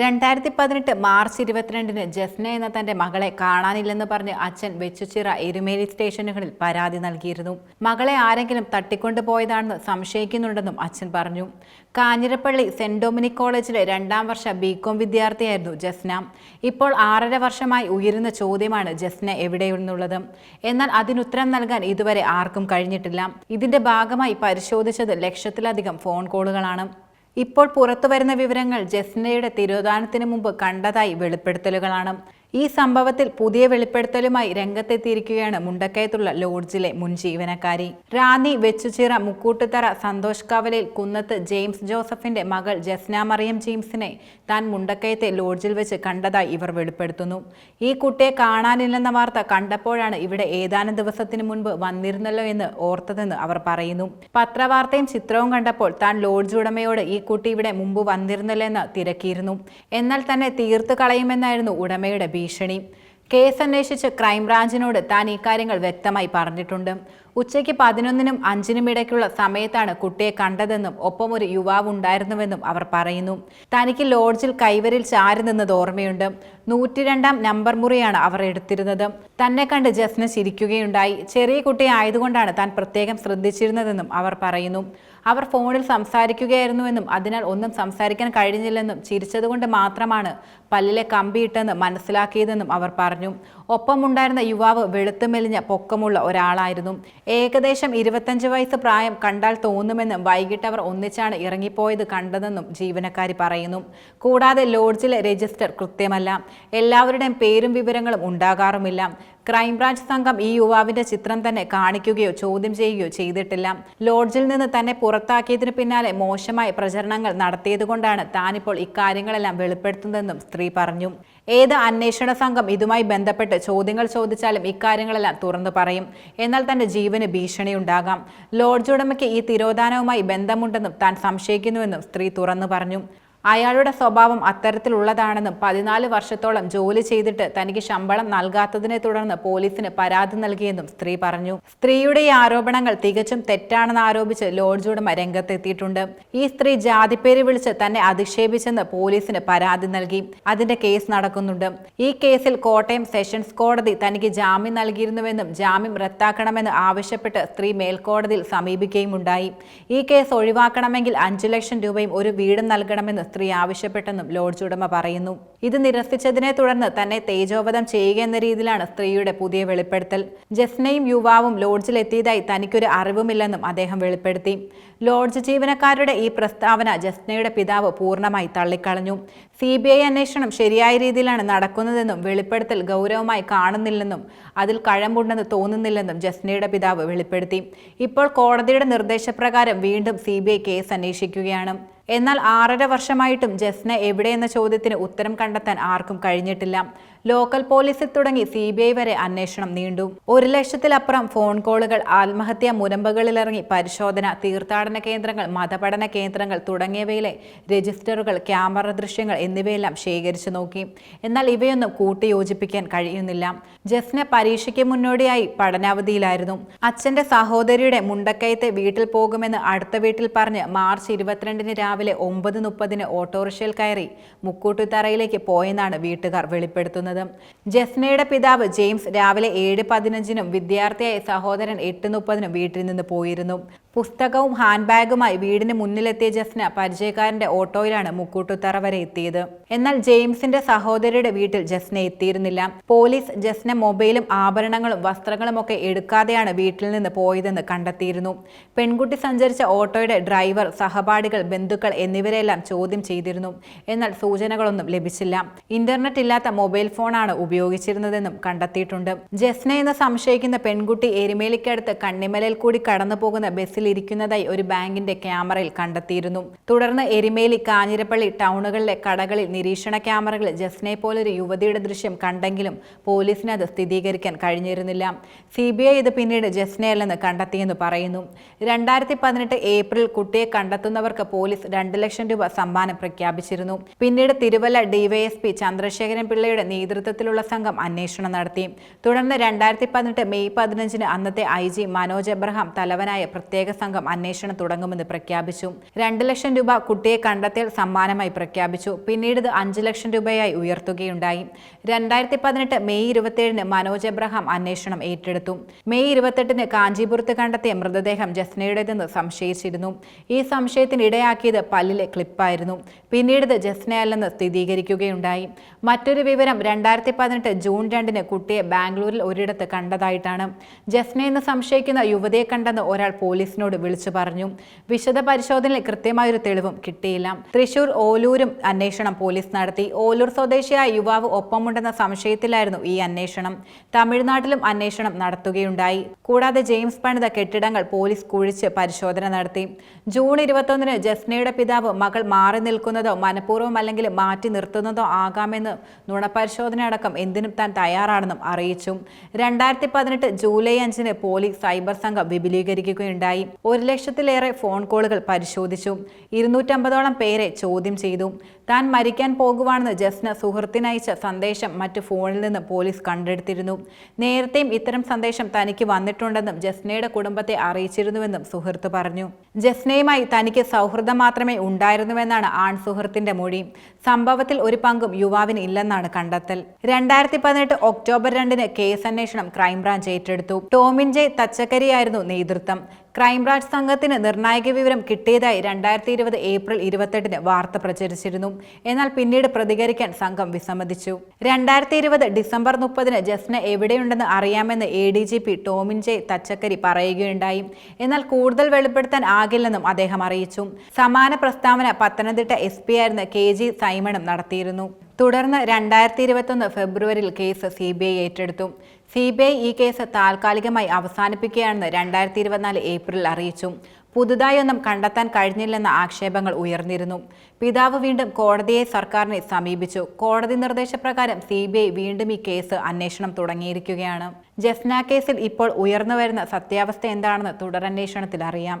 രണ്ടായിരത്തി പതിനെട്ട് മാർച്ച് ഇരുപത്തിരണ്ടിന് ജസ്ന എന്ന തന്റെ മകളെ കാണാനില്ലെന്ന് പറഞ്ഞ് അച്ഛൻ വെച്ചുച്ചിറ എരുമേലി സ്റ്റേഷനുകളിൽ പരാതി നൽകിയിരുന്നു. മകളെ ആരെങ്കിലും തട്ടിക്കൊണ്ടുപോയതാണെന്ന് സംശയിക്കുന്നുണ്ടെന്നും അച്ഛൻ പറഞ്ഞു. കാഞ്ഞിരപ്പള്ളി സെന്റ് ഡൊമിനിക് കോളേജിലെ രണ്ടാം വർഷ ബികോം വിദ്യാർത്ഥിയായിരുന്നു ജസ്ന. ഇപ്പോൾ ആറര വർഷമായി ഉയരുന്ന ചോദ്യമാണ് ജസ്ന എവിടെയുള്ളത് എന്നാൽ അതിനുത്തരം നൽകാൻ ഇതുവരെ ആർക്കും കഴിഞ്ഞിട്ടില്ല. ഇതിന്റെ ഭാഗമായി പരിശോധിച്ചത് ലക്ഷത്തിലധികം ഫോൺ കോളുകളാണ്. ഇപ്പോൾ പുറത്തുവരുന്ന വിവരങ്ങൾ ജസ്നയുടെ തിരോധാനത്തിന് മുമ്പ് കണ്ടതായി വെളിപ്പെടുത്തലുകളാണ്. ഈ സംഭവത്തിൽ പുതിയ വെളിപ്പെടുത്തലുമായി രംഗത്തെത്തിയിരിക്കുകയാണ് മുണ്ടക്കയത്തുള്ള ലോഡ്ജിലെ മുൻ ജീവനക്കാരി. റാന്നി വെച്ചുചിറ മുക്കൂട്ടുതറ സന്തോഷ് കവലയിൽ കുന്നത്ത് ജെയിംസ് ജോസഫിന്റെ മകൾ ജസ്ന മറിയം ജെയിംസിനെ താൻ മുണ്ടക്കയത്തെ ലോഡ്ജിൽ വെച്ച് കണ്ടതായി ഇവർ വെളിപ്പെടുത്തുന്നു. ഈ കുട്ടിയെ കാണാനില്ലെന്ന വാർത്ത കണ്ടപ്പോഴാണ് ഇവിടെ ഏതാനും ദിവസത്തിന് മുൻപ് വന്നിരുന്നല്ലോ എന്ന് ഓർത്തതെന്ന് അവർ പറയുന്നു. പത്രവാർത്തയും ചിത്രവും കണ്ടപ്പോൾ താൻ ലോഡ്ജ് ഉടമയോട് ഈ കുട്ടി ഇവിടെ മുമ്പ് വന്നിരുന്നല്ലോ എന്ന് തിരക്കിയിരുന്നു. എന്നാൽ തന്നെ തീർത്തു കളയുമെന്നായിരുന്നു ഉടമയുടെ ഭീഷണി. കേസ് അന്വേഷിച്ച് ക്രൈംബ്രാഞ്ചിനോട് താൻ ഇക്കാര്യങ്ങൾ വ്യക്തമായി പറഞ്ഞിട്ടുണ്ട്. ഉച്ചയ്ക്ക് പതിനൊന്നിനും അഞ്ചിനും ഇടയ്ക്കുള്ള സമയത്താണ് കുട്ടിയെ കണ്ടതെന്നും ഒപ്പം ഒരു യുവാവ് ഉണ്ടായിരുന്നുവെന്നും അവർ പറയുന്നു. തനിക്ക് ലോഡ്ജിൽ കൈവരിൽ ചാരി നിന്നത് ഓർമ്മയുണ്ട്. നൂറ്റിരണ്ടാം നമ്പർ മുറിയാണ് അവർ എടുത്തിരുന്നത്. തന്നെ കണ്ട് ജസ്ന ചിരിക്കുകയുണ്ടായി. ചെറിയ കുട്ടി ആയതുകൊണ്ടാണ് താൻ പ്രത്യേകം ശ്രദ്ധിച്ചിരുന്നതെന്നും അവർ പറയുന്നു. അവർ ഫോണിൽ സംസാരിക്കുകയായിരുന്നുവെന്നും അതിനാൽ ഒന്നും സംസാരിക്കാൻ കഴിഞ്ഞില്ലെന്നും ചിരിച്ചതുകൊണ്ട് മാത്രമാണ് പല്ലിലെ കമ്പിയിട്ടെന്ന് മനസ്സിലാക്കിയതെന്നും അവർ പറഞ്ഞു. ഒപ്പമുണ്ടായിരുന്ന യുവാവ് വെളുത്തുമെലിഞ്ഞ പൊക്കമുള്ള ഒരാളായിരുന്നു. ഏകദേശം ഇരുപത്തഞ്ച് വയസ്സ് പ്രായം കണ്ടാൽ തോന്നുമെന്നും വൈകിട്ട് അവർ ഒന്നിച്ചാണ് ഇറങ്ങിപ്പോയത് കണ്ടതെന്നും ജീവനക്കാരി പറയുന്നു. കൂടാതെ ലോഡ്ജിലെ രജിസ്റ്റർ കൃത്യമല്ല. എല്ലാവരുടെയും പേരും വിവരങ്ങളും ഉണ്ടാകാറുമില്ല. ക്രൈംബ്രാഞ്ച് സംഘം ഈ യുവാവിന്റെ ചിത്രം തന്നെ കാണിക്കുകയോ ചോദ്യം ചെയ്യുകയോ ചെയ്തിട്ടില്ല. ലോഡ്ജിൽ നിന്ന് തന്നെ പുറത്താക്കിയതിനു പിന്നാലെ മോശമായ പ്രചരണങ്ങൾ നടത്തിയതുകൊണ്ടാണ് താനിപ്പോൾ ഇക്കാര്യങ്ങളെല്ലാം വെളിപ്പെടുത്തുന്നതെന്നും സ്ത്രീ പറഞ്ഞു. ഏത് അന്വേഷണ സംഘം ഇതുമായി ബന്ധപ്പെട്ട് ചോദ്യങ്ങൾ ചോദിച്ചാലും ഇക്കാര്യങ്ങളെല്ലാം തുറന്നു പറയും. എന്നാൽ തന്റെ ജീവന് ഭീഷണിയുണ്ടാകാം. ലോഡ്ജ് ഉടമയ്ക്ക് ഈ തിരോധാനവുമായി ബന്ധമുണ്ടെന്നും താൻ സംശയിക്കുന്നുവെന്നും സ്ത്രീ തുറന്നു പറഞ്ഞു. അയാളുടെ സ്വഭാവം അത്തരത്തിലുള്ളതാണെന്നും പതിനാല് വർഷത്തോളം ജോലി ചെയ്തിട്ട് തനിക്ക് ശമ്പളം നൽകാത്തതിനെ തുടർന്ന് പോലീസിന് പരാതി നൽകിയെന്നും സ്ത്രീ പറഞ്ഞു. സ്ത്രീയുടെ ഈ ആരോപണങ്ങൾ തികച്ചും തെറ്റാണെന്ന് ആരോപിച്ച് ലോഡ്ജ് ഉടമ രംഗത്തെത്തിയിട്ടുണ്ട്. ഈ സ്ത്രീ ജാതിപ്പേര് വിളിച്ച് തന്നെ അധിക്ഷേപിച്ചെന്ന് പോലീസിന് പരാതി നൽകി. അതിന്റെ കേസ് നടക്കുന്നുണ്ട്. ഈ കേസിൽ കോട്ടയം സെഷൻസ് കോടതി തനിക്ക് ജാമ്യം നൽകിയിരുന്നുവെന്നും ജാമ്യം റദ്ദാക്കണമെന്ന് ആവശ്യപ്പെട്ട് സ്ത്രീ മേൽക്കോടതിയിൽ സമീപിക്കുകയും ഉണ്ടായി ഈ കേസ് ഒഴിവാക്കണമെങ്കിൽ അഞ്ചു ലക്ഷം രൂപയും ഒരു വീടും നൽകണമെന്ന് സ്ത്രീ ആവശ്യപ്പെട്ടെന്നും ലോഡ്ജ് ഉടമ പറയുന്നു. ഇത് നിരസിച്ചതിനെ തുടർന്ന് തന്നെ തേജോവധം ചെയ്യുക എന്ന രീതിയിലാണ് സ്ത്രീയുടെ പുതിയ വെളിപ്പെടുത്തൽ. ജസ്നയും യുവാവും ലോഡ്ജിലെത്തിയതായി തനിക്കൊരു അറിവുമില്ലെന്നും അദ്ദേഹം വെളിപ്പെടുത്തി. ലോഡ്ജ് ജീവനക്കാരുടെ ഈ പ്രസ്താവന ജസ്നയുടെ പിതാവ് പൂർണമായി തള്ളിക്കളഞ്ഞു. സി ബി ഐ അന്വേഷണം ശരിയായ രീതിയിലാണ് നടക്കുന്നതെന്നും വെളിപ്പെടുത്തൽ ഗൗരവമായി കാണുന്നില്ലെന്നും അതിൽ കഴമ്പുണ്ടെന്ന് തോന്നുന്നില്ലെന്നും ജസ്നയുടെ പിതാവ് വെളിപ്പെടുത്തി. ഇപ്പോൾ കോടതിയുടെ നിർദ്ദേശപ്രകാരം വീണ്ടും സി കേസ് അന്വേഷിക്കുകയാണ്. എന്നാൽ ആറര വർഷമായിട്ടും ജസ്ന എവിടെയെന്ന ചോദ്യത്തിന് ഉത്തരം കണ്ടെത്താൻ ആർക്കും കഴിഞ്ഞിട്ടില്ല. ലോക്കൽ പോലീസിൽ തുടങ്ങി സി വരെ അന്വേഷണം നീണ്ടു. ഒരു ലക്ഷത്തിലപ്പുറം ഫോൺ കോളുകൾ ആത്മഹത്യാ മുരമ്പുകളിലിറങ്ങി പരിശോധന തീർത്ഥാടന കേന്ദ്രങ്ങൾ മതപഠന കേന്ദ്രങ്ങൾ തുടങ്ങിയവയിലെ രജിസ്റ്ററുകൾ ക്യാമറ ദൃശ്യങ്ങൾ എന്നിവയെല്ലാം ശേഖരിച്ചു നോക്കി. എന്നാൽ ഇവയൊന്നും കൂട്ടിയോജിപ്പിക്കാൻ കഴിയുന്നില്ല. ജസ്ന പരീക്ഷയ്ക്ക് മുന്നോടിയായി പഠനാവധിയിലായിരുന്നു. അച്ഛന്റെ സഹോദരിയുടെ മുണ്ടക്കയത്തെ വീട്ടിൽ പോകുമെന്ന് അടുത്ത വീട്ടിൽ പറഞ്ഞ് മാർച്ച് ഇരുപത്തിരണ്ടിന് രാവിലെ ഒമ്പത് മുപ്പതിന് ഓട്ടോറിക്ഷയിൽ കയറി മുക്കൂട്ടുതറയിലേക്ക് പോയെന്നാണ് വീട്ടുകാർ വെളിപ്പെടുത്തുന്നത്. ജസ്നയുടെ പിതാവ് ജെയിംസ് രാവിലെ ഏഴ് പതിനഞ്ചിനും വിദ്യാർത്ഥിയായ സഹോദരൻ എട്ട് മുപ്പതിനും വീട്ടിൽ നിന്ന് പോയിരുന്നു. പുസ്തകവും ഹാൻഡ് ബാഗുമായി വീടിന് മുന്നിലെത്തിയ ജസ്ന പരിചയക്കാരന്റെ ഓട്ടോയിലാണ് മുക്കൂട്ടുത്തറ വരെ എത്തിയത്. എന്നാൽ ജെയിംസിന്റെ സഹോദരിയുടെ വീട്ടിൽ ജസ്ന എത്തിയിരുന്നില്ല. പോലീസ് ജസ്ന മൊബൈലും ആഭരണങ്ങളും വസ്ത്രങ്ങളും ഒക്കെ എടുക്കാതെയാണ് വീട്ടിൽ നിന്ന് പോയതെന്ന് കണ്ടെത്തിയിരുന്നു. പെൺകുട്ടി സഞ്ചരിച്ച ഓട്ടോയുടെ ഡ്രൈവർ സഹപാഠികൾ ബന്ധുക്കൾ എന്നിവരെല്ലാം ചോദ്യം ചെയ്തിരുന്നു. എന്നാൽ സൂചനകളൊന്നും ലഭിച്ചില്ല. ഇന്റർനെറ്റ് ഇല്ലാത്ത മൊബൈൽ ഫോണാണ് ഉപയോഗിച്ചിരുന്നതെന്നും കണ്ടെത്തിയിട്ടുണ്ട്. ജസ്ന എന്ന് സംശയിക്കുന്ന പെൺകുട്ടി എരുമേലിക്കടുത്ത് കണ്ണിമലയിൽ കൂടി കടന്നു പോകുന്ന ബസ്സിൽ ഇരിക്കുന്നതായി ഒരു ബാങ്കിന്റെ ക്യാമറയിൽ കണ്ടെത്തിയിരുന്നു. തുടർന്ന് എരുമേലി കാഞ്ഞിരപ്പള്ളി ടൗണുകളിലെ കടകളിൽ നിരീക്ഷണ ക്യാമറകളിൽ ജസ്നയെ പോലൊരു യുവതിയുടെ ദൃശ്യം കണ്ടെങ്കിലും പോലീസിന് അത് സ്ഥിരീകരിക്കാൻ കഴിഞ്ഞിരുന്നില്ല. സി ബി ഐ ഇത് പിന്നീട് ജസ്നയല്ലെന്ന് കണ്ടെത്തിയെന്ന് പറയുന്നു. രണ്ടായിരത്തി പതിനെട്ട് ഏപ്രിൽ കുട്ടിയെ കണ്ടെത്തുന്നവർക്ക് പോലീസ് രണ്ട് ലക്ഷം രൂപ സമ്മാനം പ്രഖ്യാപിച്ചിരുന്നു. പിന്നീട് തിരുവല്ല ഡിവൈഎസ്പി ചന്ദ്രശേഖരൻ പിള്ളയുടെ നേതൃത്വത്തിലുള്ള സംഘം അന്വേഷണം നടത്തി. തുടർന്ന് രണ്ടായിരത്തി പതിനെട്ട് മെയ് പതിനഞ്ചിന് അന്നത്തെ ഐ ജി മനോജ് എബ്രഹാം തലവനായ പ്രത്യേക സംഘം അന്വേഷണം തുടങ്ങുമെന്ന് പ്രഖ്യാപിച്ചു. രണ്ട് ലക്ഷം രൂപ കുട്ടിയെ കണ്ടെത്തിയാൽ സമ്മാനമായി പ്രഖ്യാപിച്ചു. പിന്നീട് ഇത് അഞ്ച് ലക്ഷം രൂപയായി ഉയർത്തുകയുണ്ടായി. രണ്ടായിരത്തി പതിനെട്ട് മെയ് ഇരുപത്തിയേഴിന് മനോജ് എബ്രഹാം അന്വേഷണം ഏറ്റെടുത്തു. മെയ് ഇരുപത്തെട്ടിന് കാഞ്ചീപുരത്ത് കണ്ടെത്തിയ മൃതദേഹം ജസ്നയുടേതെന്ന് സംശയിച്ചിരുന്നു. ഈ സംശയത്തിന് ഇടയാക്കിയത് പല്ലിലെ ക്ലിപ്പായിരുന്നു. പിന്നീട് ജസ്നയല്ലെന്ന് സ്ഥിരീകരിക്കുകയുണ്ടായി. മറ്റൊരു വിവരം രണ്ടായിരത്തി പതിനെട്ട് ജൂൺ രണ്ടിന് കുട്ടിയെ ബാംഗ്ലൂരിൽ ഒരിടത്ത് കണ്ടതായിട്ടാണ്. ജസ്നെ എന്ന് സംശയിക്കുന്ന യുവതിയെ കണ്ടെന്ന് ഒരാൾ പോലീസിനോട് വിളിച്ചു പറഞ്ഞു. വിശദ പരിശോധനയിൽ കൃത്യമായൊരു തെളിവും കിട്ടിയില്ല. തൃശൂർ ഓലൂരും അന്വേഷണം പോലീസ് നടത്തി. ഓലൂർ സ്വദേശിയായ യുവാവ് ഒപ്പമുണ്ടെന്ന സംശയത്തിലായിരുന്നു ഈ അന്വേഷണം. തമിഴ്നാട്ടിലും അന്വേഷണം നടത്തുകയുണ്ടായി. കൂടാതെ ജെയിംസ് പണിത കെട്ടിടങ്ങൾ പോലീസ് കുഴിച്ച് പരിശോധന നടത്തി. ജൂൺ ഇരുപത്തൊന്നിന് ജസ്നയുടെ പിതാവ് മകൾ മാറി നിൽക്കുന്നതോ മനഃപൂർവം അല്ലെങ്കിൽ മാറ്റി നിർത്തുന്നതോ ആകാമെന്ന് നുണപരിശോധന അടക്കം എന്തിനും താൻ തയ്യാറാണെന്നും അറിയിച്ചു. രണ്ടായിരത്തി പതിനെട്ട് ജൂലൈ അഞ്ചിന് പോലീസ് സൈബർ സംഘം വിപുലീകരിക്കുകയുണ്ടായി. ഒരു ലക്ഷത്തിലേറെ ഫോൺ കോളുകൾ പരിശോധിച്ചു. ഇരുന്നൂറ്റമ്പതോളം പേരെ ചോദ്യം ചെയ്തു. താൻ മരിക്കാൻ പോകുവാണെന്ന് ജസ്ന സുഹൃത്തിനയച്ച സന്ദേശം മറ്റു ഫോണിൽ നിന്ന് പോലീസ് കണ്ടെടുത്തിരുന്നു. നേരത്തെയും ഇത്തരം സന്ദേശം തനിക്ക് വന്നിട്ടുണ്ടെന്നും ജസ്നയുടെ കുടുംബത്തെ അറിയിച്ചിരുന്നുവെന്നും സുഹൃത്ത് പറഞ്ഞു. ജസ്നയുമായി തനിക്ക് സൗഹൃദം മാത്രമേ ഉണ്ടായിരുന്നുവെന്നാണ് ആൺ സുഹൃത്തിന്റെ മൊഴി. സംഭവത്തിൽ ഒരു പങ്കും യുവാവിന് ഇല്ലെന്നാണ് കണ്ടെത്തൽ. രണ്ടായിരത്തി പതിനെട്ട് ഒക്ടോബർ രണ്ടിന് കേസ് അന്വേഷണം ക്രൈംബ്രാഞ്ച് ഏറ്റെടുത്തു. ടോമിൻ ജെ തച്ചക്കരിയായിരുന്നു നേതൃത്വം. ക്രൈംബ്രാഞ്ച് സംഘത്തിന് നിർണായക വിവരം കിട്ടിയതായി രണ്ടായിരത്തി ഇരുപത് ഏപ്രിൽ ഇരുപത്തെട്ടിന് വാർത്ത പ്രചരിച്ചിരുന്നു. എന്നാൽ പിന്നീട് പ്രതികരിക്കാൻ സംഘം വിസമ്മതിച്ചു. രണ്ടായിരത്തി ഇരുപത് ഡിസംബർ മുപ്പതിന് ജസ്ന എവിടെയുണ്ടെന്ന് അറിയാമെന്ന് A D G P Tomin J Thachankary പറയുകയുണ്ടായി. എന്നാൽ കൂടുതൽ വെളിപ്പെടുത്താൻ ആകില്ലെന്നും അദ്ദേഹം അറിയിച്ചു. സമാന പ്രസ്താവന പത്തനംതിട്ട എസ് പി ആയിരുന്ന കെ ജി സൈമണും നടത്തിയിരുന്നു. തുടർന്ന് രണ്ടായിരത്തി ഇരുപത്തൊന്ന് ഫെബ്രുവരിയിൽ കേസ് സി ബി ഐ ഏറ്റെടുത്തു. സി ബി ഐ ഈ കേസ് താൽക്കാലികമായി അവസാനിപ്പിക്കുകയാണെന്ന് രണ്ടായിരത്തി ഇരുപത്തിനാല് ഏപ്രിൽ അറിയിച്ചു. പുതുതായി ഒന്നും കണ്ടെത്താൻ കഴിഞ്ഞില്ലെന്ന ആക്ഷേപങ്ങൾ ഉയർന്നിരുന്നു. പിതാവ് വീണ്ടും കോടതിയെ സർക്കാരിനെ സമീപിച്ചു. കോടതി നിർദ്ദേശപ്രകാരം സി വീണ്ടും ഈ കേസ് അന്വേഷണം തുടങ്ങിയിരിക്കുകയാണ്. ജസ്ന കേസിൽ ഇപ്പോൾ ഉയർന്നുവരുന്ന സത്യാവസ്ഥ എന്താണെന്ന് തുടരന്വേഷണത്തിൽ അറിയാം.